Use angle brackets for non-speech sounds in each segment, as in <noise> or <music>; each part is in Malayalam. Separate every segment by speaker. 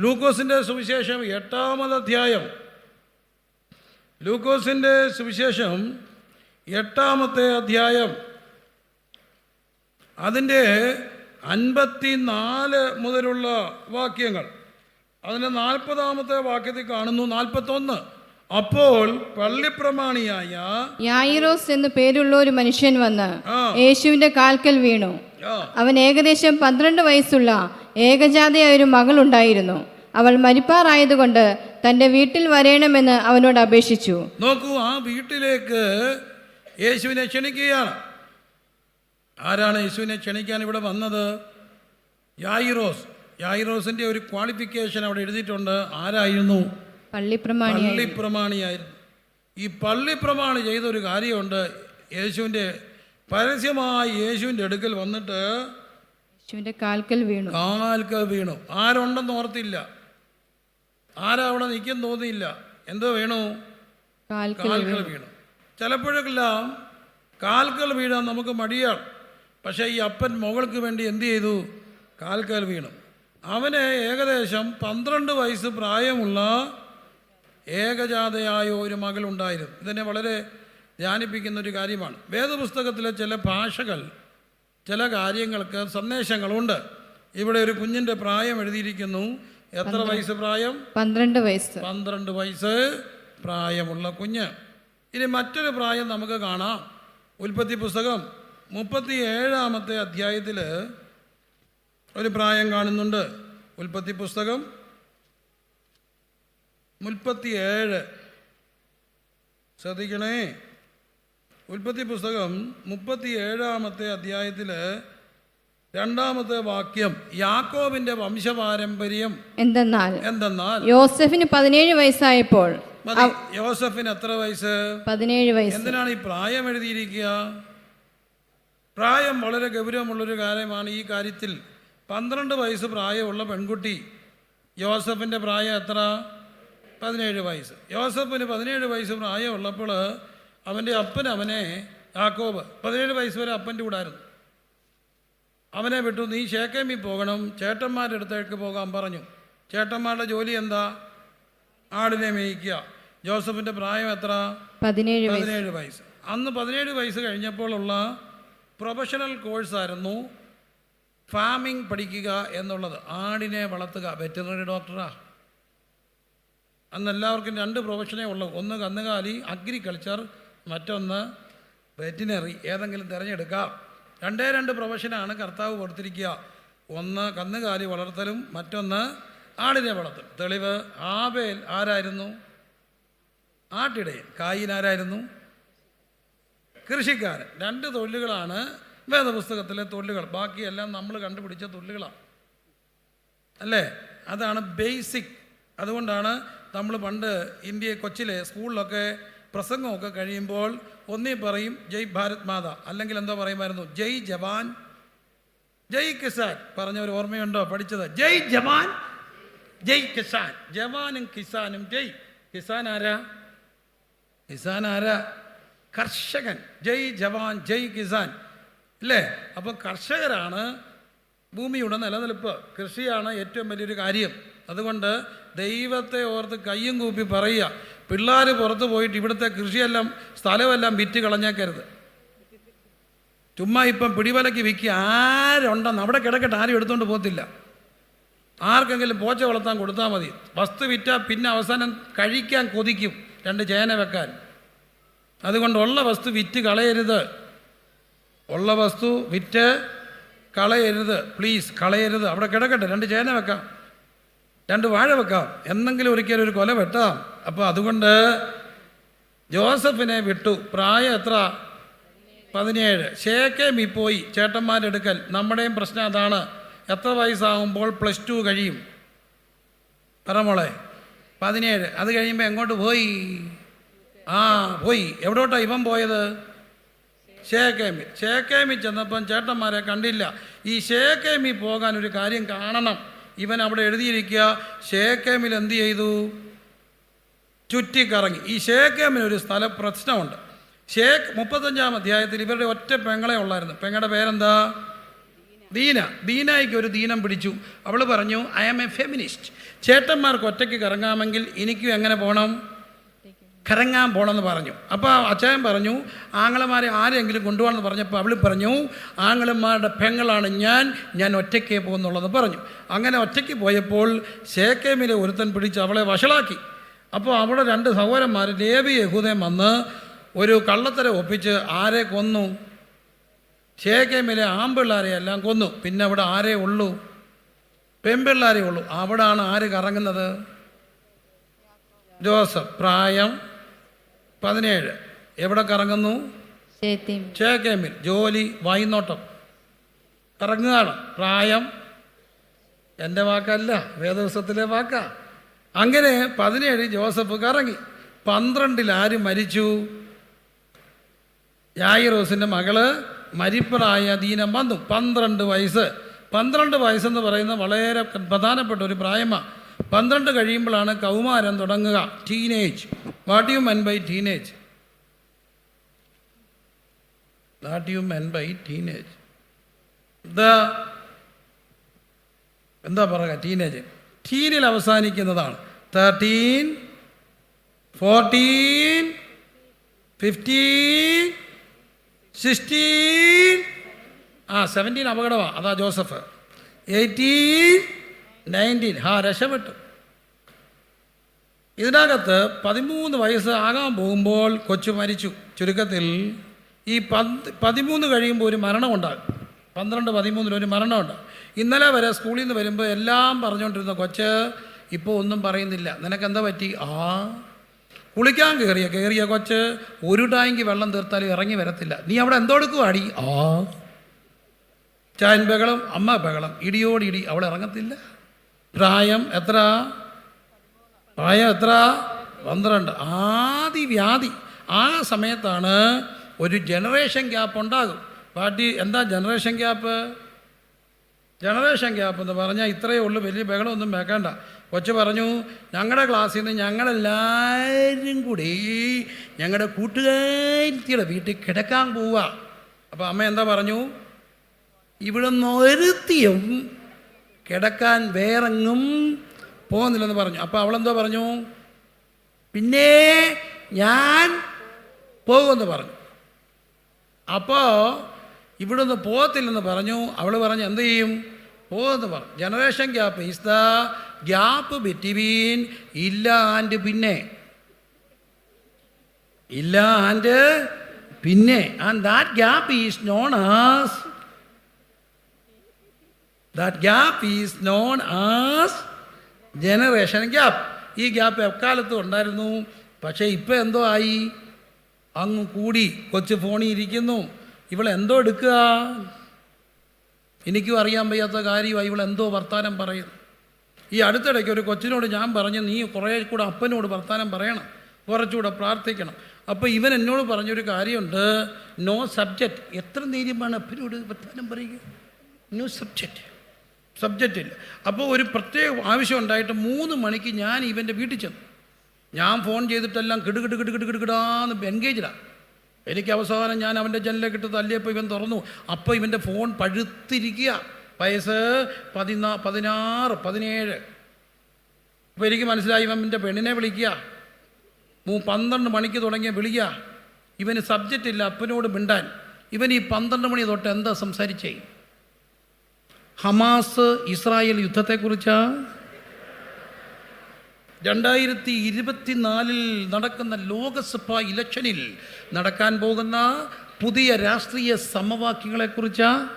Speaker 1: ലൂക്കോസിന്റെ സുവിശേഷം എട്ടാമത് അധ്യായം ലൂക്കോസിന്റെ സുവിശേഷം എട്ടാമത്തെ അധ്യായം. അതിന്റെ അൻപത്തി നാല് മുതലുള്ള വാക്യങ്ങൾ. അതിന്റെ നാൽപ്പതാമത്തെ വാക്യത്തിൽ കാണുന്നു നാൽപ്പത്തൊന്ന്. അപ്പോൾ പള്ളിപ്രമാണിയായ
Speaker 2: യായിറോസ് എന്ന് പേരുള്ള ഒരു മനുഷ്യൻ വന്ന്. യേശുവിന്റെ കാൽക്കൽ വീണു. അവൻ ഏകദേശം പന്ത്രണ്ട് വയസ്സുള്ള ഏകജാതയായ ഒരു മകളുണ്ടായിരുന്നു. അവൾ മരിപ്പാറായതുകൊണ്ട് തന്റെ വീട്ടിൽ വരേണമെന്ന് അവനോട് അപേക്ഷിച്ചു.
Speaker 1: നോക്കൂ ആ വീട്ടിലേക്ക് യേശുവിനെ ക്ഷണിക്കുകയാണ്. ആരാണ് യേശുവിനെ ക്ഷണിക്കാൻ ഇവിടെ വന്നത്? യായിറോസ്. യായിറോസിന്റെ ഒരു ക്വാളിഫിക്കേഷൻ അവിടെ എഴുതിയിട്ടുണ്ട്. ആരായിരുന്നു?
Speaker 2: പള്ളിപ്രമാണി
Speaker 1: പള്ളിപ്രമാണിയായിരുന്നു. ഈ പള്ളിപ്രമാണി ചെയ്തൊരു കാര്യമുണ്ട്. യേശുവിന്റെ പരസ്യമായി യേശുവിന്റെ അടുക്കൽ വന്നിട്ട്
Speaker 2: യേശുവിന്റെ കാൽക്കൽ വീണു.
Speaker 1: കാൽക്കൽ വീണു. ആരുണ്ടെന്ന് ഓർത്തില്ല. ആരാ അവിടെ നിൽക്കും തോന്നിയില്ല. എന്തോ വീണു?
Speaker 2: കാൽക്കൽ
Speaker 1: കാൽക്കൽ വീണു. ചിലപ്പോഴെല്ലാം കാൽക്കൽ വീഴാൻ നമുക്ക് മടിയാണ്. പക്ഷേ ഈ അപ്പൻ മകൾക്ക് വേണ്ടി എന്ത് ചെയ്തു? കാൽക്കൽ വീണു. അവന് ഏകദേശം പന്ത്രണ്ട് വയസ്സ് പ്രായമുള്ള ഏകജാതയായ ഒരു മകളുണ്ടായിരുന്നു ഇതന്നെ വളരെ ധ്യാനിപ്പിക്കുന്ന ഒരു കാര്യമാണ്. വേദപുസ്തകത്തിലെ ചില ഭാഷകൾ ചില കാര്യങ്ങൾക്ക് സന്ദേശങ്ങളുണ്ട്. ഇവിടെ ഒരു കുഞ്ഞിന്റെ പ്രായം എഴുതിയിരിക്കുന്നു. എത്ര വയസ്സ് പ്രായം?
Speaker 2: പന്ത്രണ്ട് വയസ്സ്.
Speaker 1: പന്ത്രണ്ട് വയസ്സ് പ്രായമുള്ള കുഞ്ഞ്. ഇനി മറ്റൊരു പ്രായം നമുക്ക് കാണാം. ഉൽപ്പത്തി പുസ്തകം മുപ്പത്തി ഏഴാമത്തെ അധ്യായത്തിൽ ഒരു പ്രായം കാണുന്നുണ്ട്. ഉൽപ്പത്തി പുസ്തകം മുപ്പത്തി ഏഴ് ശ്രദ്ധിക്കണേ. ഉൽപ്പത്തി പുസ്തകം മുപ്പത്തി ഏഴാമത്തെ അധ്യായത്തിൽ രണ്ടാമത്തെ വാക്യം യാക്കോബിന്റെ വംശപാരമ്പര്യം.
Speaker 2: എന്തെന്നാൽ
Speaker 1: എന്തെന്നാൽ?
Speaker 2: യോസഫിന് പതിനേഴ് വയസ്സായപ്പോൾ
Speaker 1: യോസഫിന് എത്ര വയസ്സ്?
Speaker 2: പതിനേഴ് വയസ്സ്.
Speaker 1: എന്തിനാണ് ഈ പ്രായം എഴുതിയിരിക്കുക? പ്രായം വളരെ ഗൗരവമുള്ളൊരു കാര്യമാണ് ഈ കാര്യത്തിൽ. പന്ത്രണ്ട് വയസ്സ് പ്രായമുള്ള പെൺകുട്ടി യോസഫിന്റെ പ്രായം എത്ര? പതിനേഴ് വയസ്സ്. യോസഫിന് പതിനേഴ് വയസ്സ് പ്രായമുള്ളപ്പോൾ അവന്റെ അപ്പൻ അവനെ യാക്കോബ് പതിനേഴ് വയസ്സ് വരെ അപ്പന്റെ കൂടായിരുന്നു അവനെ വിട്ടു നീ ശേഖേമി പോകണം ചേട്ടന്മാരുടെ അടുത്തേക്ക് പോകാൻ പറഞ്ഞു. ചേട്ടന്മാരുടെ ജോലി എന്താ? ആടിനെ മേയിക്കുക. ജോസഫിന്റെ പ്രായം എത്ര?
Speaker 2: പതിനേഴ് വയസ്സ്.
Speaker 1: പതിനേഴ് വയസ്സ്. അന്ന് പതിനേഴ് വയസ്സ് കഴിഞ്ഞപ്പോഴുള്ള പ്രൊഫഷണൽ കോഴ്സായിരുന്നു ഫാമിംഗ് പഠിക്കുക എന്നുള്ളത്. ആടിനെ വളർത്തുക. വെറ്ററിനറി ഡോക്ടറാ. അന്ന് എല്ലാവർക്കും രണ്ട് പ്രൊഫഷനേ ഉള്ളൂ. ഒന്ന് കന്നുകാലി അഗ്രികൾച്ചർ മറ്റൊന്ന് വെറ്റിനറി ഏതെങ്കിലും തിരഞ്ഞെടുക്കാം. രണ്ടേ രണ്ട് പ്രൊഫഷനാണ് കർത്താവ് കൊടുത്തിരിക്കുക. ഒന്ന് കന്നുകാലി വളർത്തലും മറ്റൊന്ന് ആടിനെ വളർത്തലും. തെളിവ് ആബേൽ ആരായിരുന്നു? ആട്ടിടയൻ. കായിൻ ആരായിരുന്നു? കൃഷിക്കാരൻ. രണ്ട് തൊഴിലുകളാണ് വേദപുസ്തകത്തിലെ തൊഴിലുകൾ. ബാക്കിയെല്ലാം നമ്മൾ കണ്ടുപിടിച്ച തൊഴിലുകളാണ്. അല്ലേ? അതാണ് ബേസിക്. അതുകൊണ്ടാണ് നമ്മൾ പണ്ട് ഇന്ത്യ കൊച്ചിലെ സ്കൂളിലൊക്കെ പ്രസംഗമൊക്കെ കഴിയുമ്പോൾ ഒന്നേ പറയും ജയ് ഭാരത് മാത. അല്ലെങ്കിൽ എന്താ പറയുമായിരുന്നു ജയ് ജവാൻ. ജയ് കിസാൻ. പറഞ്ഞ ഒരു ഓർമ്മയുണ്ടോ പഠിച്ചത്? ജയ് ജവാൻ. ജയ് കിസാൻ. ജവാനും കിസാനും. ജയ്. കിസാൻ ആരാ? കിസാൻ ആരാ? കർഷകൻ. ജയ് ജവാൻ. ജയ് കിസാൻ. അല്ലേ അപ്പോൾ കർഷകരാണ് ഭൂമിയുടെ നിലനിൽപ്പ്. കൃഷിയാണ് ഏറ്റവും വലിയൊരു കാര്യം. അതുകൊണ്ട് ദൈവത്തെ ഓർത്ത് കയ്യും കൂപ്പി പറയുക. പിള്ളേർ പുറത്ത് പോയിട്ട് ഇവിടുത്തെ കൃഷിയെല്ലാം സ്ഥലമെല്ലാം വിറ്റ് കളഞ്ഞേക്കരുത്. ചുമ്മാ ഇപ്പം പിടിവലയ്ക്ക് വിൽക്കുക ആരുണ്ടെന്ന് അവിടെ കിടക്കട്ടെ ആരും എടുത്തുകൊണ്ട് പോകത്തില്ല. ആർക്കെങ്കിലും പോച്ച വളർത്താൻ കൊടുത്താൽ മതി. വസ്തു വിറ്റാൽ പിന്നെ അവസാനം കഴിക്കാൻ കൊതിക്കും രണ്ട് ചേന വെക്കാൻ. അതുകൊണ്ടുള്ള വസ്തു വിറ്റ് കളയരുത്. ഉള്ള വസ്തു വിറ്റ് കളയരുത്. പ്ലീസ് കളയരുത്. അവിടെ കിടക്കട്ടെ രണ്ട് ചേന വെക്കാം. രണ്ട് വാഴ വെക്കാം. എന്നെങ്കിലും ഒരിക്കലും ഒരു കൊല വെട്ടാം. അപ്പോൾ അതുകൊണ്ട് ജോസഫിനെ വിട്ടു. പ്രായം എത്ര? പതിനേഴ്. ഷേക്കേമി പോയി ചേട്ടന്മാരെടുക്കൽ. നമ്മുടെയും പ്രശ്നം അതാണ്. എത്ര വയസ്സാകുമ്പോൾ പ്ലസ് ടു കഴിയും? പറമോളെ പതിനേഴ്. അത് കഴിയുമ്പോൾ എങ്ങോട്ട് പോയി? ആ പോയി. എവിടോട്ടാ ഇവൻ പോയത്? ഷേക്കേമി ഷേക്കേമി ചെന്നപ്പം ചേട്ടന്മാരെ കണ്ടില്ല. ഈ ഷേക്കേമി പോകാൻ ഒരു കാര്യം കാണണം. ഇവൻ അവിടെ എഴുതിയിരിക്കുക ഷേക്കേമിൽ എന്ത് ചെയ്തു? ചുറ്റിക്കറങ്ങി. ഈ ഷേക്കേമിന് ഒരു സ്ഥല പ്രശ്നമുണ്ട്. ഷേഖ് മുപ്പത്തഞ്ചാം അധ്യായത്തിൽ ഇവരുടെ ഒറ്റ പെങ്ങളെ ഉള്ളായിരുന്നു. പെങ്ങളുടെ പേരെന്താ? ദീന. ദീനായിക്ക് ഒരു ദീനം പിടിച്ചു. അവൾ പറഞ്ഞു ഐ ആം എ ഫെമിനിസ്റ്റ് ചേട്ടന്മാർക്ക് ഒറ്റയ്ക്ക് കറങ്ങാമെങ്കിൽ എനിക്കും എങ്ങനെ പോകണം കറങ്ങാൻ പോകണമെന്ന് പറഞ്ഞു. അപ്പോൾ അച്ചായൻ പറഞ്ഞു ആങ്ങളമാരെ ആരെങ്കിലും കൊണ്ടുപോകണമെന്ന് പറഞ്ഞപ്പോൾ അവൾ പറഞ്ഞു ആങ്ങളന്മാരുടെ പെങ്ങളാണ് ഞാൻ ഞാൻ ഒറ്റയ്ക്കേ പോകുന്നുള്ളത് പറഞ്ഞു. അങ്ങനെ ഒറ്റയ്ക്ക് പോയപ്പോൾ ശേക്കേമിലെ ഒരുത്തൻ പിടിച്ച് അവളെ വഷളാക്കി. അപ്പോൾ അവിടെ രണ്ട് സഹോദരന്മാർ ലേബി യഹൂദയും വന്ന് ഒരു കള്ളത്തര ഒപ്പിച്ച് ആരെ കൊന്നു? ചേക്കേമിലെ ആമ്പിള്ളാരെ എല്ലാം കൊന്നു. പിന്നെ അവിടെ ആരേ ഉള്ളൂ? പെൺപിള്ളാരേ ഉള്ളൂ. അവിടാണ് ആര് കറങ്ങുന്നത്? ജോസഫ്. പ്രായം പതിനേഴ്. എവിടെ കറങ്ങുന്നു? ചേക്കേമിൽ ജോലി വൈനോട്ടം. കറങ്ങുകയാണ്. പ്രായം. എന്റെ വാക്കല്ല. വേദവസത്തിലെ വാക്കാ. അങ്ങനെ പതിനേഴ് ജോസഫ് കറങ്ങി. പന്ത്രണ്ടിൽ ആര് മരിച്ചു? യായിറോസിന്റെ മകൾ മരിപ്പറായ ദീനം വന്നു. പന്ത്രണ്ട് വയസ്സ്. പന്ത്രണ്ട് വയസ്സെന്ന് പറയുന്നത് വളരെ പ്രധാനപ്പെട്ട ഒരു പ്രായമാണ് പന്ത്രണ്ട് കഴിയുമ്പോഴാണ് കൗമാരം തുടങ്ങുക. Teenage what you mean by teenage what you mean by teenage എന്താ പറയുക? ടീനേജ് ടീനിൽ അവസാനിക്കുന്നതാണ്. തേർട്ടീൻ ഫോർട്ടീൻ ഫിഫ്റ്റീൻ സിക്സ്റ്റീൻ ആ സെവന്റീൻ അപകടമാണ് അതാ ജോസഫ്. എയ്റ്റീൻ നയന്റീൻ ഹാ രക്ഷപ്പെട്ടു. ഇതിനകത്ത് പതിമൂന്ന് വയസ്സ് ആകാൻ പോകുമ്പോൾ കൊച്ചു മരിച്ചു. ചുരുക്കത്തിൽ ഈ പതിമൂന്ന് കഴിയുമ്പോൾ ഒരു മരണമുണ്ടാകും. പന്ത്രണ്ട് പതിമൂന്നിൽ ഒരു മരണമുണ്ട്. ഇന്നലെ വരെ സ്കൂളിൽ നിന്ന് വരുമ്പോൾ എല്ലാം പറഞ്ഞുകൊണ്ടിരുന്ന കൊച്ച് ഇപ്പോൾ ഒന്നും പറയുന്നില്ല. നിനക്ക് എന്താ പറ്റി? ആ കുളിക്കാൻ കയറിയ കയറിയ കൊച്ച് ഒരു ടാങ്ക് വെള്ളം തീർത്താലും ഇറങ്ങി വരത്തില്ല. നീ അവിടെ എന്തോടുക്കുവാടി ആ ചായൻ ബഹളം അമ്മ ബഹളം. ഇടിയോടിടി അവൾ ഇറങ്ങത്തില്ല. പ്രായം എത്ര? പ്രായം എത്ര? പന്ത്രണ്ട്. ആദി വ്യാധി ആ സമയത്താണ് ഒരു ജനറേഷൻ ഗ്യാപ്പ് ഉണ്ടാകും. പാർട്ടി എന്താ ജനറേഷൻ ഗ്യാപ്പ് ജനറേഷൻ ഗ്യാപ്പ് എന്ന് പറഞ്ഞാൽ ഇത്രയേ ഉള്ളൂ വലിയ ബഹളമൊന്നും വെക്കണ്ട. കൊച്ചു പറഞ്ഞു ഞങ്ങളുടെ ക്ലാസ്സിൽ നിന്ന് ഞങ്ങളെല്ലാവരും കൂടി ഞങ്ങളുടെ കൂട്ടുകാരിയുടെ വീട്ടിൽ കിടക്കാൻ പോവുക അപ്പോൾ അമ്മ എന്താ പറഞ്ഞു? ഇവിടെ നിന്ന് ഒരുത്തിയും കിടക്കാൻ വേറെങ്ങും പോകുന്നില്ലെന്ന് പറഞ്ഞു. അപ്പോൾ അവളെന്തോ പറഞ്ഞു? പിന്നെ ഞാൻ പോകുമെന്ന് പറഞ്ഞു. അപ്പോൾ ഇവിടുന്ന് പോകത്തില്ലെന്ന് പറഞ്ഞു. അവൾ പറഞ്ഞു എന്ത് ചെയ്യും? പോകുമെന്ന് പറഞ്ഞു. Generation gap is the gap between ഇല്ല ആൻഡ് പിന്നെ. ഇല്ല ആൻഡ് പിന്നെ. And that gap is known as that gap is known as generation gap ഈ ഗ്യാപ്പ് എക്കാലത്തും ഉണ്ടായിരുന്നു. പക്ഷേ ഇപ്പോൾ എന്തോ ആയി? അങ്ങ് കൂടി. കൊച്ചു ഫോണിൽ ഇരിക്കുന്നു. ഇവൾ എന്തോ എടുക്കുക? എനിക്കും അറിയാൻ വയ്യാത്ത കാര്യമായി ഇവൾ എന്തോ വർത്താനം പറയും. ഈ അടുത്തിടയ്ക്ക് ഒരു കൊച്ചിനോട് ഞാൻ പറഞ്ഞു നീ കുറേ കൂടെ അപ്പനോട് വർത്താനം പറയണം കുറച്ചുകൂടെ പ്രാർത്ഥിക്കണം. അപ്പോൾ ഇവൻ എന്നോട് പറഞ്ഞൊരു കാര്യമുണ്ട് നോ സബ്ജക്റ്റ് എത്ര നേര്യമാണ് അപ്പനോട് വർത്താനം പറയുക? നോ സബ്ജക്റ്റ് സബ്ജക്റ്റ് ഇല്ല. അപ്പോൾ ഒരു പ്രത്യേക ആവശ്യം ഉണ്ടായിട്ട് മൂന്ന് മണിക്ക് ഞാൻ ഇവന്റെ വീട്ടിൽ ചെന്നു. ഞാൻ ഫോൺ ചെയ്തിട്ടെല്ലാം കിടു കിടു കിടു കിടു കിടുകിടാന്ന് എൻഗേജിലാണ് എനിക്ക് അവസാനം ഞാൻ അവന്റെ ജനലിലേക്ക് തല്ലിയപ്പോൾ ഇവൻ തുറന്നു. അപ്പോൾ ഇവന്റെ ഫോൺ പഴുത്തിരിക്കുക. വയസ്സ് പതിനാ പതിനാറ് പതിനേഴ്. അപ്പോൾ എനിക്ക് മനസ്സിലായി ഇവന്റെ പെണ്ണിനെ വിളിക്കുക. മൂ പന്ത്രണ്ട് മണിക്ക് തുടങ്ങിയ വിളിക്കുക ഇവന് സബ്ജക്റ്റ് ഇല്ല അപ്പനോട് മിണ്ടാൻ. ഇവൻ ഈ പന്ത്രണ്ട് മണി തൊട്ട് എന്താ സംസാരിച്ചേ? ഹമാസ് ഇസ്രായേൽ യുദ്ധത്തെക്കുറിച്ചാ? രണ്ടായിരത്തി ഇരുപത്തിനാലിൽ നടക്കുന്ന ലോകസഭാ ഇലക്ഷനിൽ നടക്കാൻ പോകുന്ന പുതിയ രാഷ്ട്രീയ സമവാക്യങ്ങളെക്കുറിച്ചാ?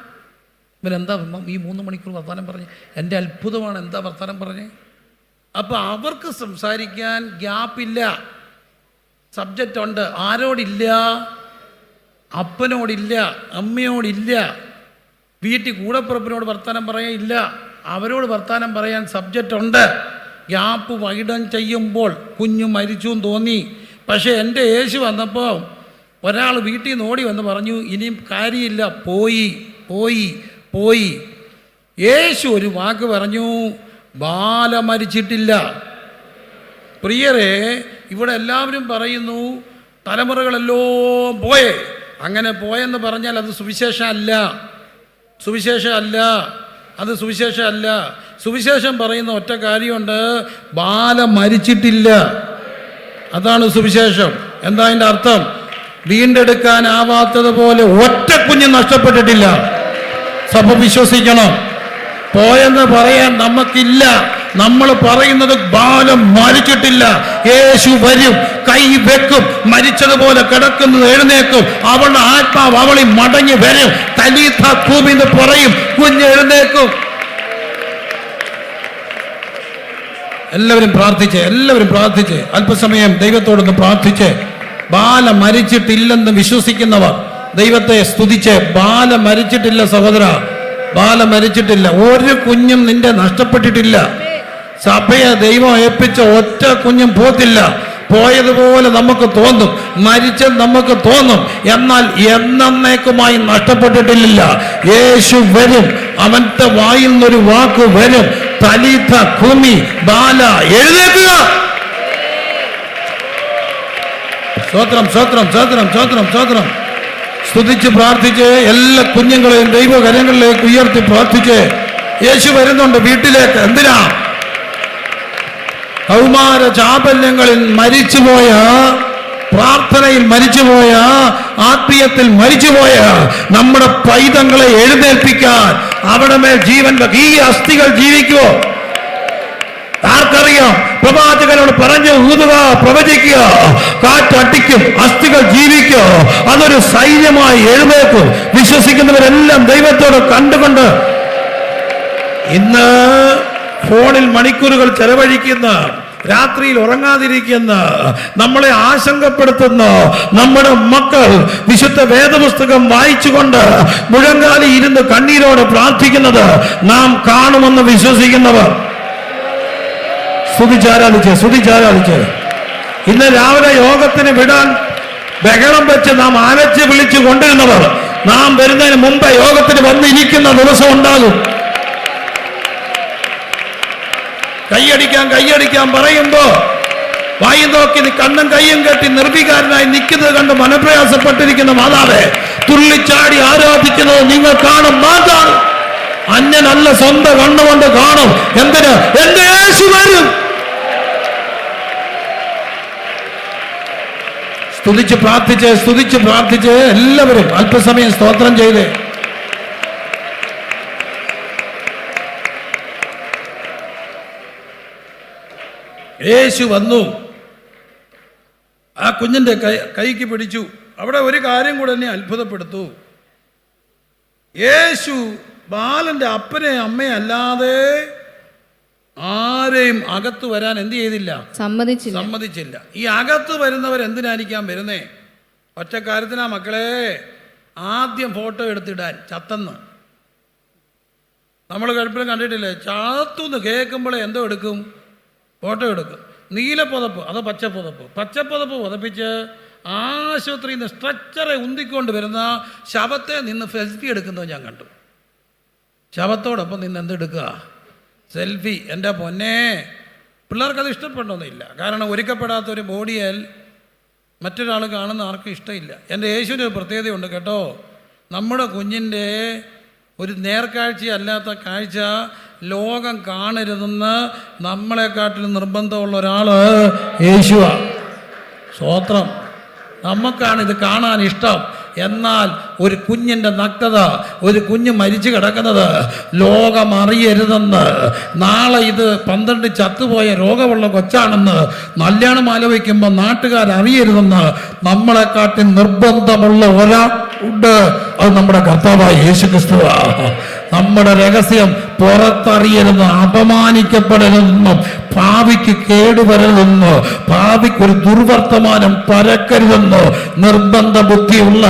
Speaker 1: ഇവരെന്താ ഈ മൂന്ന് മണിക്കൂർ വർത്തമാനം പറഞ്ഞ്? എന്റെ അത്ഭുതമാണ് എന്താ വർത്തമാനം പറഞ്ഞ്? അപ്പോൾ അവർക്ക് സംസാരിക്കാൻ ഗ്യാപ്പില്ല. സബ്ജക്റ്റ് ഉണ്ട് ആരോടില്ല? അപ്പനോടില്ല. അമ്മയോടില്ല. വീട്ടിൽ കൂടപ്പുറപ്പിനോട് വർത്തമാനം പറയാൻ ഇല്ല. അവരോട് വർത്തമാനം പറയാൻ സബ്ജക്റ്റ് ഉണ്ട് ഗ്യാപ്പ് വൈഡൻ ചെയ്യുമ്പോൾ കുഞ്ഞു മരിച്ചു എന്ന് തോന്നി. പക്ഷേ എന്റെ യേശു വന്നപ്പോൾ ഒരാൾ വീട്ടിൽ നിന്ന് ഓടി വന്ന് പറഞ്ഞു ഇനിയും കാര്യമില്ല പോയി പോയി പോയി. യേശു ഒരു വാക്ക് പറഞ്ഞു ബാല മരിച്ചിട്ടില്ല. പ്രിയരെ ഇവിടെ എല്ലാവരും പറയുന്നു തലമുറകളെല്ലാം പോയേ. അങ്ങനെ പോയെന്ന് പറഞ്ഞാൽ അത് സുവിശേഷം അല്ല സുവിശേഷം അല്ല അത് സുവിശേഷം അല്ല സുവിശേഷം പറയുന്ന ഒറ്റ കാര്യമുണ്ട് ബാല മരിച്ചിട്ടില്ല. അതാണ് സുവിശേഷം. എന്താ അതിന്റെ അർത്ഥം? വീണ്ടെടുക്കാനാവാത്തതുപോലെ ഒറ്റ കുഞ്ഞ് നഷ്ടപ്പെട്ടിട്ടില്ല. സഭ വിശ്വസിക്കണം. പോയെന്ന് പറയാൻ നമുക്കില്ല. നമ്മൾ പറയുന്നത് ബാലം മരിച്ചിട്ടില്ല. യേശു വരും കൈ വെക്കും മരിച്ചതുപോലെ കിടക്കുന്നത് എഴുന്നേക്കും. അവളുടെ ആത്മാവ് അവളി മടങ്ങി വരും. തലീത്ത കൂമിന്ന് പറയും കുഞ്ഞ് എഴുന്നേക്കും. എല്ലാവരും പ്രാർത്ഥിച്ച് എല്ലാവരും പ്രാർത്ഥിച്ച്. അല്പസമയം ദൈവത്തോടൊന്ന് പ്രാർത്ഥിച്ച്. ബാല മരിച്ചിട്ടില്ലെന്ന് വിശ്വസിക്കുന്നവർ ദൈവത്തെ സ്തുതിച്ച്. ബാല മരിച്ചിട്ടില്ല സഹോദര ബാല മരിച്ചിട്ടില്ല. ഒരു കുഞ്ഞും നിന്റെ നഷ്ടപ്പെട്ടിട്ടില്ല. സഭയെ ദൈവം ഏൽപ്പിച്ച ഒറ്റ കുഞ്ഞും പോത്തില്ല. പോയതുപോലെ നമുക്ക് തോന്നും മരിച്ചെന്ന് നമുക്ക് തോന്നും. എന്നാൽ എന്നേക്കുമായി നഷ്ടപ്പെട്ടിട്ടില്ല. യേശു വരും. അവന്റെ വായിൽ നിന്നൊരു വാക്ക് വരും. തലീത്ത കുമി ബാല എഴുന്നേക്കുക സ്തോത്രം സ്തോത്രം സ്തോത്രം സ്തോത്രം സ്തോത്രം. സ്തുതിച്ച് പ്രാർത്ഥിച്ച് എല്ലാ കുഞ്ഞുങ്ങളെയും ദൈവകരങ്ങളിലേക്ക് ഉയർത്തി പ്രാർത്ഥിച്ച് യേശു വരുന്നുണ്ട് വീട്ടിലേക്ക്. എന്തിനാ? കൗമാര ചാപല്യങ്ങളിൽ മരിച്ചുപോയ പ്രാർത്ഥനയിൽ മരിച്ചുപോയ ആത്മീയത്തിൽ മരിച്ചുപോയ നമ്മുടെ പൈതങ്ങളെ എഴുന്നേൽപ്പിക്കാൻ അവിടെ മേൽ ജീവൻ ഈ അസ്ഥികൾ ജീവിക്കുമോ ആർക്കറിയാം? പ്രവാചകനോട് പറഞ്ഞു ഊതുക പ്രവചിക്കുക. കാറ്റടിക്കും അസ്ഥികൾ ജീവിക്കോ. അതൊരു സൈന്യമായി എഴുന്നേക്കും വിശ്വസിക്കുന്നവരെല്ലാം ദൈവത്തോട് കണ്ടുകൊണ്ട് ഇന്ന് ഫോണിൽ മണിക്കൂറുകൾ ചെലവഴിക്കുന്ന രാത്രിയിൽ ഉറങ്ങാതിരിക്കുന്ന നമ്മളെ ആശങ്കപ്പെടുത്തുന്ന നമ്മുടെ മക്കൾ വിശുദ്ധ വേദപുസ്തകം വായിച്ചുകൊണ്ട് മുഴങ്കാലി ഇരുന്ന് കണ്ണീരോടെ പ്രാർത്ഥിക്കുന്നത് നാം കാണുമെന്ന് വിശ്വസിക്കുന്നവർ. ഇന്ന് രാവിലെ യോഗത്തിന് വിടാൻ ബഹളം വെച്ച് നാം ആനച്ച് വിളിച്ചു കൊണ്ടിരുന്നവർ നാം വരുന്നതിന് മുമ്പ് യോഗത്തിന് വന്നിരിക്കുന്ന ദിവസം ഉണ്ടാകും. കൈയടിക്കാൻ കൈയടിക്കാൻ പറയുമ്പോ വായി നോക്കി കണ്ണും കയ്യും കെട്ടി നിർഭീകാരനായി നിൽക്കുന്നത് കണ്ട് മനപ്രയാസപ്പെട്ടിരിക്കുന്ന മാതാവേ തുള്ളിച്ചാടി ആരാധിക്കുന്നത് നിങ്ങൾ കാണും മാതാണ് അന്യനല്ല സ്വന്തം കണ്ണുകൊണ്ട് കാണും. എന്തിന്? എന്റെ യേശു വരും. സ്തുതിച്ച് പ്രാർത്ഥിച്ച് സ്തുതിച്ച് പ്രാർത്ഥിച്ച് എല്ലാവരും അല്പസമയം സ്തോത്രം ചെയ്ത്. യേശു വന്നു. ആ കുഞ്ഞിന്റെ കൈ കൈക്ക് പിടിച്ചു. അവിടെ ഒരു കാര്യം കൂടെ എന്നെ അത്ഭുതപ്പെടുത്തു. യേശു ബാലന്റെ അപ്പനെ അമ്മയെ അല്ലാതെ ആരെയും അകത്ത് വരാൻ എന്ത് ചെയ്തില്ല?
Speaker 2: സമ്മതിച്ചില്ല.
Speaker 1: സമ്മതിച്ചില്ല. ഈ അകത്ത് വരുന്നവർ എന്തിനായിരിക്കാം വരുന്നേ? ഒറ്റക്കാര്യത്തിനാ മക്കളെ ആദ്യം ഫോട്ടോ എടുത്തിടാൻ ചത്തെന്ന്. നമ്മൾ കഴിപ്പിലും കണ്ടിട്ടില്ലേ? ചാത്തുന്ന് കേൾക്കുമ്പോഴേ എന്തോ എടുക്കും? ഫോട്ടോ എടുക്കും. നീലപ്പുതപ്പ് അതോ പച്ചപ്പുതപ്പ്. പച്ചപ്പുതപ്പ് പുതപ്പിച്ച് ആശുപത്രിയിൽ നിന്ന് സ്ട്രക്ചറെ ഉന്തിക്കൊണ്ട് വരുന്ന ശവത്തെ നിന്ന് സെൽഫി എടുക്കുന്നത് ഞാൻ കണ്ടു. ശവത്തോടൊപ്പം നിന്ന് എന്തെടുക്കുക സെൽഫി എന്റെ പൊന്നെ പിള്ളേർക്കത് ഇഷ്ടപ്പെടണമെന്നില്ല കാരണം ഒരുക്കപ്പെടാത്ത ഒരു ബോഡിയാൽ മറ്റൊരാൾ കാണുന്ന ആർക്കും ഇഷ്ടമില്ല. എന്റെ യേശുവിന് ഒരു പ്രത്യേകതയുണ്ട് കേട്ടോ. നമ്മുടെ കുഞ്ഞിന്റെ ഒരു നേർക്കാഴ്ചയല്ലാത്ത കാഴ്ച ലോകം കാണരുതെന്ന് നമ്മളെക്കാട്ടിലും നിർബന്ധമുള്ള ഒരാൾ യേശുവാണ് സ്വോത്രം നമുക്കാണ് ഇത് കാണാൻ ഇഷ്ടം. എന്നാൽ ഒരു കുഞ്ഞിന്റെ നഗ്നത ഒരു കുഞ്ഞ് മരിച്ചു കിടക്കുന്നത് ലോകം അറിയരുതെന്ന് നാളെ ഇത് പന്ത്രണ്ട് ചത്തുപോയ രോഗമുള്ള കൊച്ചാണെന്ന് കല്യാണം ആലോചിക്കുമ്പോൾ നാട്ടുകാർ അറിയരുതെന്ന് നമ്മളെക്കാട്ടി നിർബന്ധമുള്ള ഒരാൾ ഉണ്ട്. അത് നമ്മുടെ കർത്താവായ യേശു ക്രിസ്തുവാ നമ്മുടെ രഹസ്യം പുറത്തറിയരുത് അപമാനിക്കപ്പെടരുതെന്നും ഭാവിക്ക് കേടുവരരുതെന്ന് ഭാവിക്കൊരു ദുർവർത്തമാനം പരക്കരുതെന്ന് നിർബന്ധ ബുദ്ധിയുള്ള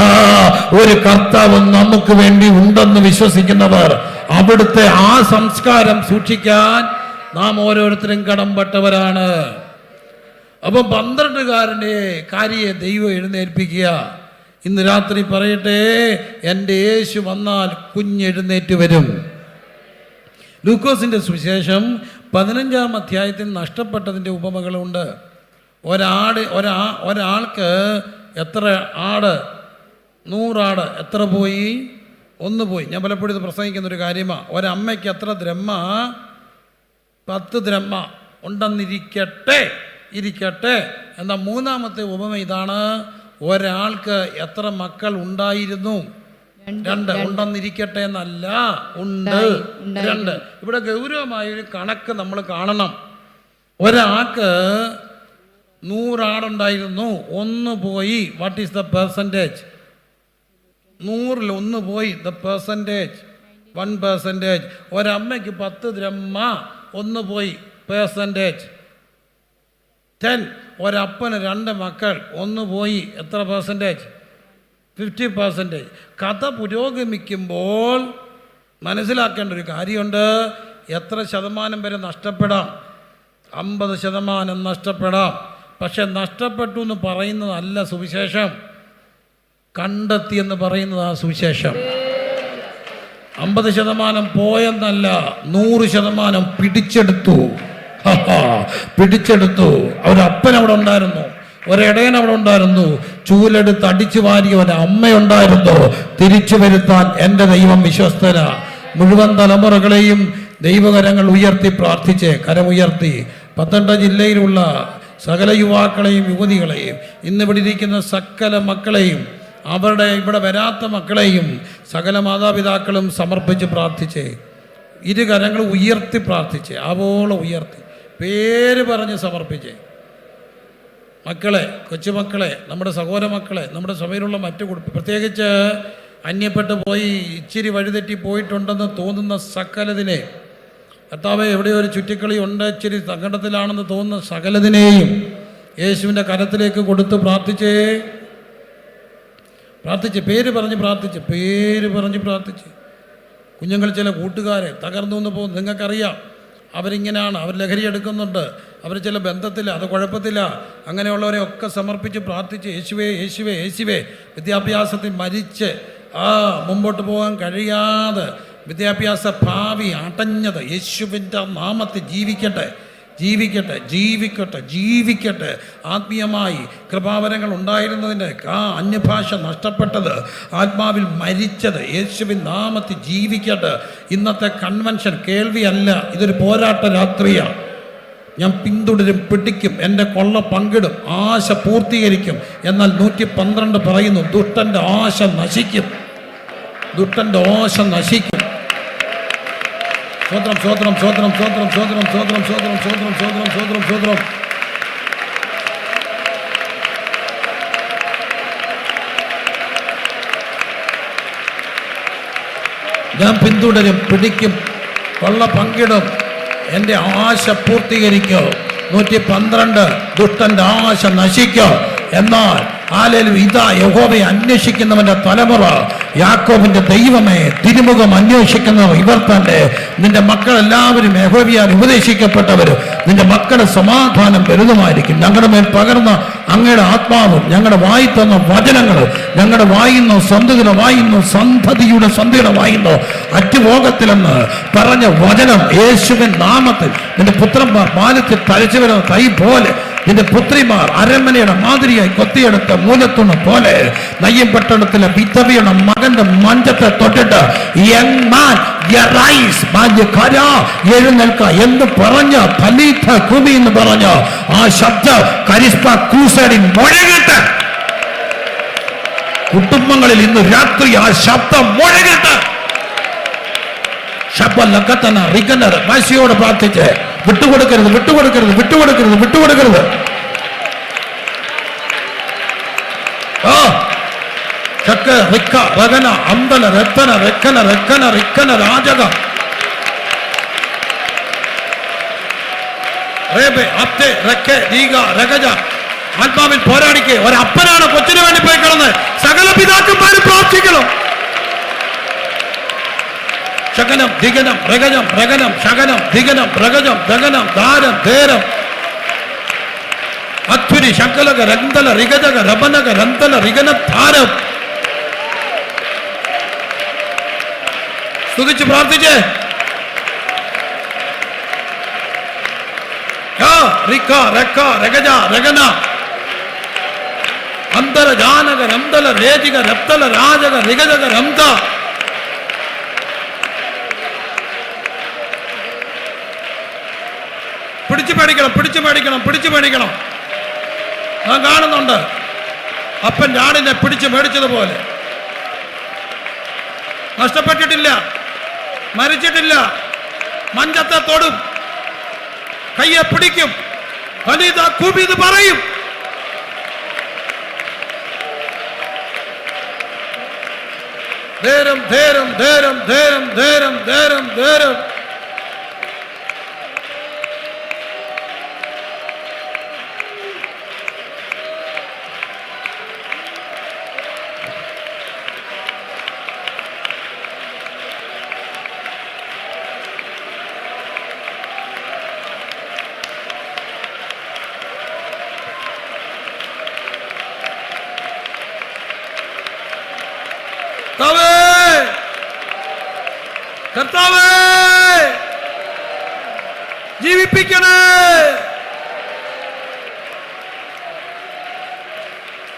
Speaker 1: ഒരു കർത്താവ് നമുക്ക് വേണ്ടി ഉണ്ടെന്ന് വിശ്വസിക്കുന്നവർ അവിടുത്തെ ആ സംസ്കാരം സൂക്ഷിക്കാൻ നാം ഓരോരുത്തരും കടംപെട്ടവരാണ് അപ്പം പന്ത്രണ്ടുകാരന്റെ കാര്യയെ ദൈവം എഴുന്നേൽപ്പിക്കുക. ഇന്ന് രാത്രി പറയട്ടെ എന്റെ യേശു വന്നാൽ കുഞ്ഞെഴുന്നേറ്റ് വരും. ലൂക്കോസിന്റെ സുവിശേഷം പതിനഞ്ചാം അധ്യായത്തിൽ നഷ്ടപ്പെട്ടതിന്റെ ഉപമകളുണ്ട്. ഒരാട് ഒരാ ഒരാൾക്ക് എത്ര ആട് നൂറാട് എത്ര പോയി? ഒന്ന് പോയി. ഞാൻ പലപ്പോഴും ഇത് പ്രസംഗിക്കുന്ന ഒരു കാര്യമാണ് ഒരമ്മയ്ക്ക് എത്ര ദ്രഹ്മ? പത്ത് ദ്രഹ്മ ഉണ്ടെന്നിരിക്കട്ടെ ഇരിക്കട്ടെ. എന്നാൽ മൂന്നാമത്തെ ഉപമ ഇതാണ്. ഒരാൾക്ക് എത്ര മക്കൾ ഉണ്ടായിരുന്നു? രണ്ട് ഉണ്ടെന്നിരിക്കട്ടെ എന്നല്ല. ഉണ്ട്. രണ്ട്. ഇവിടെ ഗൗരവമായ ഒരു കണക്ക് നമ്മൾ കാണണം. ഒരാൾക്ക് നൂറാടുണ്ടായിരുന്നു ഒന്ന് പോയി. വാട്ട് ഈസ് ദ പെർസെന്റേജ് നൂറിൽ ഒന്ന് പോയി. ദ പെർസെന്റേജ് വൺ പെർസെന്റേജ് ഒരമ്മയ്ക്ക് പത്ത് ദ്രഹ്മ ഒന്ന് പോയി. പെർസെന്റേജ് ടെൻ ഒരപ്പന് രണ്ട് മക്കൾ ഒന്ന് പോയി എത്ര പെർസെന്റേജ് ഫിഫ്റ്റി പെർസെന്റേജ് കഥ പുരോഗമിക്കുമ്പോൾ മനസ്സിലാക്കേണ്ട ഒരു കാര്യമുണ്ട്. എത്ര ശതമാനം വരെ നഷ്ടപ്പെടാം? അമ്പത് ശതമാനം നഷ്ടപ്പെടാം. പക്ഷെ നഷ്ടപ്പെട്ടു എന്ന് പറയുന്നതല്ല സുവിശേഷം. കണ്ടെത്തി എന്ന് പറയുന്നതാ സുവിശേഷം. അമ്പത് ശതമാനം പോയെന്നല്ല നൂറ് ശതമാനം പിടിച്ചെടുത്തു. <laughs> പിടിച്ചെടുത്തു. അവരപ്പൻ അവിടെ ഉണ്ടായിരുന്നു. ഒരിടയൻ അവിടെ ഉണ്ടായിരുന്നു. ചൂലെടുത്ത് അടിച്ചു വാരിയ അമ്മയുണ്ടായിരുന്നു. തിരിച്ചു വരുത്താൻ എന്റെ ദൈവം വിശ്വസ്തന. മുഴുവൻ തലമുറകളെയും ദൈവകരങ്ങൾ ഉയർത്തി പ്രാർത്ഥിച്ച് കരമുയർത്തി. പത്തനംതിട്ട ജില്ലയിലുള്ള സകല യുവാക്കളെയും യുവതികളെയും ഇന്നിവിടെ ഇരിക്കുന്ന സകല മക്കളെയും അവരുടെ ഇവിടെ വരാത്ത മക്കളെയും സകല മാതാപിതാക്കളും സമർപ്പിച്ച് പ്രാർത്ഥിച്ച്. ഇരു കരങ്ങൾ ഉയർത്തി പ്രാർത്ഥിച്ച്. ആവോളം ഉയർത്തി. പേര് പറഞ്ഞ് സമർപ്പിച്ച്. മക്കളെ കൊച്ചുമക്കളെ നമ്മുടെ സഹോദര മക്കളെ നമ്മുടെ സഭയിലുള്ള മറ്റു കുടുംബം പ്രത്യേകിച്ച് അന്യപ്പെട്ട് പോയി ഇച്ചിരി വഴിതെറ്റി പോയിട്ടുണ്ടെന്ന് തോന്നുന്ന സകലതിനെ കർത്താവ് എവിടെയോ ഒരു ചുറ്റിക്കളി ഉണ്ട് ഇച്ചിരി സങ്കടത്തിലാണെന്ന് തോന്നുന്ന സകലതിനെയും യേശുവിന്റെ കരത്തിലേക്ക് കൊടുത്ത് പ്രാർത്ഥിച്ചേ. പ്രാർത്ഥിച്ച് പേര് പറഞ്ഞ് പ്രാർത്ഥിച്ച് പേര് പറഞ്ഞ് പ്രാർത്ഥിച്ച്. കുഞ്ഞുങ്ങൾ ചില കൂട്ടുകാരെ തകർന്നു എന്ന് പോകും നിങ്ങൾക്കറിയാം. അവരിങ്ങനെയാണ് അവർ ലഹരി എടുക്കുന്നുണ്ട്. അവർ ചില ബന്ധത്തില്ല അത് കുഴപ്പത്തില്ല അങ്ങനെയുള്ളവരെ ഒക്കെ സമർപ്പിച്ച് പ്രാർത്ഥിച്ച് യേശുവേ യേശുവേ യേശുവേ. വിദ്യാഭ്യാസത്തിൽ മരിച്ച് ആ മുമ്പോട്ട് പോകാൻ കഴിയാതെ വിദ്യാഭ്യാസ ഭാവി അടഞ്ഞത് യേശുവിന്റെ നാമത്തിൽ ജീവിക്കട്ടെ. ജീവിക്കട്ടെ ജീവിക്കട്ടെ ജീവിക്കട്ടെ. ആത്മീയമായി കൃപാവരങ്ങൾ ഉണ്ടായിരുന്നതിന്റെ ആ അന്യഭാഷ നഷ്ടപ്പെട്ടത് ആത്മാവിൽ മരിച്ചത് യേശുവിൻ നാമത്തിൽ ജീവിക്കട്ടെ. ഇന്നത്തെ കൺവെൻഷൻ കേൾവിയല്ല ഇതൊരു പോരാട്ട രാത്രിയാണ്. ഞാൻ പിന്തുടരും പിടിക്കും എന്റെ കൊള്ള പങ്കിടും ആശ പൂർത്തീകരിക്കും. എന്നാൽ നൂറ്റി പന്ത്രണ്ട് പറയുന്നു ദുഷ്ടന്റെ ആശ നശിക്കും. ദുഷ്ടന്റെ ആശ നശിക്കും. സ്വത്രം സ്വത്രം സ്വത്രം സ്വത്രം സ്വത്രം സ്വത്രം സ്വത്രം സ്വത്രം സ്വത്രം സ്വത്രം സ്വത്രം ഞാൻ പിന്തുടരും പിടിക്കും കൊള്ള പങ്കിടും. എന്റെ ആശ പൂർത്തീകരിക്കോ. നൂറ്റി പന്ത്രണ്ട് ദുഷ്ടന്റെ ആശ നശിക്കോ. എന്നാൽ ആലേലും ഇതാ യഹോവയെ അന്വേഷിക്കുന്നവന്റെ തലമുറ. യാക്കോബിന്റെ ദൈവമേ തിരുമുഖം അന്വേഷിക്കുന്ന ഇവർ തന്നെ. നിന്റെ മക്കളെല്ലാവരും യഹോവിയാൽ ഉപദേശിക്കപ്പെട്ടവർ നിന്റെ മക്കളുടെ സമാധാനം വലുതുമായിരിക്കും. ഞങ്ങളുടെ മേൽ പകർന്ന അങ്ങയുടെ ആത്മാവും ഞങ്ങളുടെ വായി തന്ന വചനങ്ങൾ ഞങ്ങളുടെ വായിന്നു സന്തുകിട വായിന്നു സന്തതിയുടെ സന്ധിയുടെ വായിന്നു അറ്റുപോകത്തിലെന്ന് പറഞ്ഞ വചനം യേശുവിൻ നാമത്തിൽ. നിന്റെ പുത്രന്മാർ പാലത്തിൽ തലച്ചു വരുന്ന തൈ പോലെ നിന്റെ പുത്രിമാർ അരമനയുടെ മാതിരിയായി കൊത്തിയെടുത്ത മൂലത്തുണ പോലെ നയ്യം പട്ടണത്തിലെ വിധവയുടെ മകന്റെ മഞ്ചത്തെ തൊട്ടിട്ട് യങ് മാൻ യറൈസ് മാഞ്ഞ് കര എഴുന്നേൽക്ക എന്ന് പറഞ്ഞ ഫലീത്ത കുമി എന്ന് പറഞ്ഞ ആ ശബ്ദ കരിസ്മ ക്രൂസൈഡിൽ മുഴകട്ടെ കുടുംബങ്ങളിൽ ഇന്ന് രാത്രി ആ ശബ്ദം മുഴകട്ടെ ശബ്ദലക്കത്തന റിഗനർ വാശിയോട് പ്രാർത്ഥിച്ച് വിട്ടുകൊടുക്കരുത് വിട്ടുകൊടുക്കരുത് വിട്ടുകൊടുക്കരുത് വിട്ടുകൊടുക്കരുത്. ആ. ചക്ക റിക്ക അമ്പല റിക്കന ആത്മാവിൽ പോരാടിക്ക്. ഒരപ്പനാണ് കൊച്ചിന് വേണ്ടി പോയി കിടന്ന്. സകല പിതാക്കന്മാരും പ്രാർത്ഥിക്കണം. ശകനം ദിഗനം രഗജം പ്രകനം ശകനം ദിഗനം രഗജം ദഗനം ദാരം ധേരം അധ്വരി ശങ്കലക രന്തല റിഗജക രബനക രന്തല റിഗന ധാരം സ്തുതിച്ച് പ്രാർത്ഥിച്ചേ. റിക്ക, രക്ക, രഗജ, രഗന. അന്തര ജാനക രന്തല രേജിക രപ്തല രാജക റിഗജക രംത മേടിക്കണം പിടിച്ചു മേടിക്കണം പിടിച്ചു മേടിക്കണം ഞാൻ കാണുന്നുണ്ട്. അപ്പൻ ആടിനെ പിടിച്ചു മേടിച്ചതുപോലെ. നഷ്ടപ്പെട്ടിട്ടില്ല. മരിച്ചിട്ടില്ല. മഞ്ചത്തെ തൊടും. കയ്യെ പിടിക്കും. വനിത കുബിത് പറയും. ധേരം ധേരം ധേരം ധേരം ധേരം ധേരം ധേരം. കർത്താവേ! ജീവിപ്പിക്കണേ!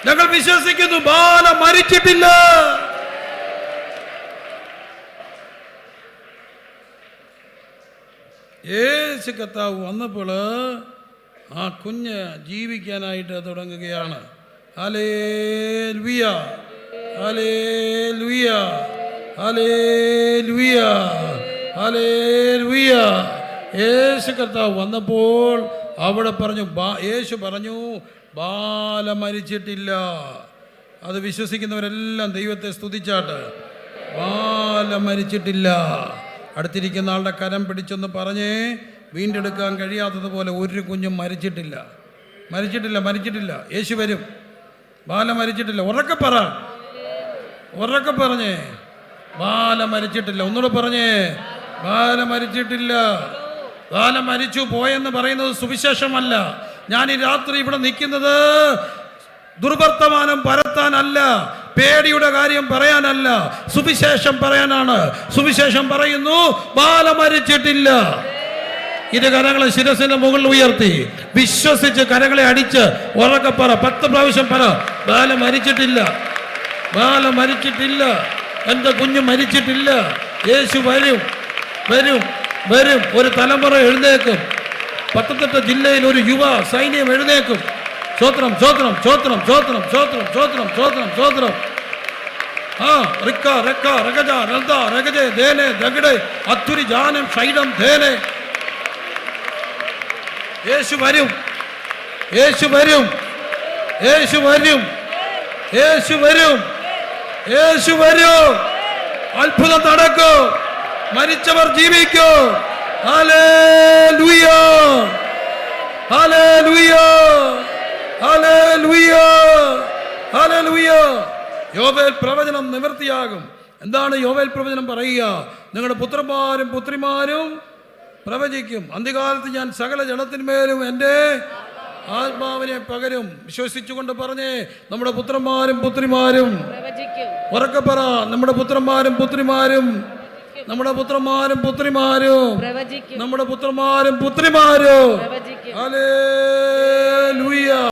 Speaker 1: ഞങ്ങൾ വിശ്വസിക്കുന്നു ബാല മരിച്ചിട്ടില്ല. യേശു കർത്താവ് വന്നപ്പോൾ ആ കുഞ്ഞ് ജീവിക്കാനായിട്ട് തുടങ്ങുകയാണ്. അലേ ലുയ അലേ ലുയ യേശു കർത്താവ് വന്നപ്പോൾ അവിടെ പറഞ്ഞു യേശു പറഞ്ഞു ബാല മരിച്ചിട്ടില്ല. അത് വിശ്വസിക്കുന്നവരെല്ലാം ദൈവത്തെ സ്തുതിച്ചാട്ട് ബാല മരിച്ചിട്ടില്ല. അടുത്തിരിക്കുന്ന ആളുടെ കരം പിടിച്ചൊന്ന് പറഞ്ഞേ വീണ്ടെടുക്കാൻ കഴിയാത്തതുപോലെ ഒരു കുഞ്ഞും മരിച്ചിട്ടില്ല. മരിച്ചിട്ടില്ല മരിച്ചിട്ടില്ല. യേശു വരും. ബാല മരിച്ചിട്ടില്ല. ഉറക്കെ പറ. ഉറക്കെ പറഞ്ഞേ. ബാല മരിച്ചിട്ടില്ല. ഒന്നുകൂടെ പറഞ്ഞേ. ബാല മരിച്ചിട്ടില്ല. ബാല മരിച്ചു പോയെന്ന് പറയുന്നത് സുവിശേഷമല്ല. ഞാൻ ഈ രാത്രി ഇവിടെ നിൽക്കുന്നത് ദുർവർത്തമാനം പരത്താനല്ല. പേടിയുടെ കാര്യം പറയാനല്ല. സുവിശേഷം പറയാനാണ്. സുവിശേഷം പറയുന്നു ബാല മരിച്ചിട്ടില്ല. ഇത് കരങ്ങളെ ശിരസിന്റെ മുകളിൽ ഉയർത്തി. വിശ്വസിച്ച് കരങ്ങളെ അടിച്ച് ഉറക്കെ പറ. പത്ത് പ്രാവശ്യം പറ. ബാല മരിച്ചിട്ടില്ല. ബാല മരിച്ചിട്ടില്ല. എന്റെ കുഞ്ഞ് മരിച്ചിട്ടില്ല. യേശു വരും. വരും. വരും. ഒരു തലമുറ എഴുന്നേക്കും. പത്തനംതിട്ട ജില്ലയിൽ ഒരു യുവ സൈന്യം എഴുന്നേക്കും. സ്വത്രം സ്വത്രം സ്വത്രം സ്വത്രം സ്വത്രം സ്വത്രം സ്വത്രം സ്വത്രം ആ ജാനം വരും. യേശു വരും. യേശു വരും. യേശു വരും. യേശു വരൂ. അത്ഭുതം നടക്കൂ. മരിച്ചവർ ജീവിക്കും. ഹല്ലേലൂയ. യോവേൽ പ്രവചനം നിവൃത്തിയാകും. എന്താണ് യോവേൽ പ്രവചനം പറയുക? നിങ്ങളുടെ പുത്രന്മാരും പുത്രിമാരും പ്രവചിക്കും. അന്ത്യകാലത്ത് ഞാൻ സകല ജനത്തിന്മേലും എന്റെ ആത്മാവിനെ പകരും. വിശ്വസിച്ചുകൊണ്ട് പറഞ്ഞേ നമ്മുടെ പുത്രന്മാരും പുത്രിമാരും ഉറക്കെ പറ നമ്മുടെ പുത്രന്മാരും പുത്രിമാരും നമ്മുടെ പുത്രന്മാരും പുത്രിമാരും നമ്മുടെ പുത്രന്മാരും പുത്രിമാരും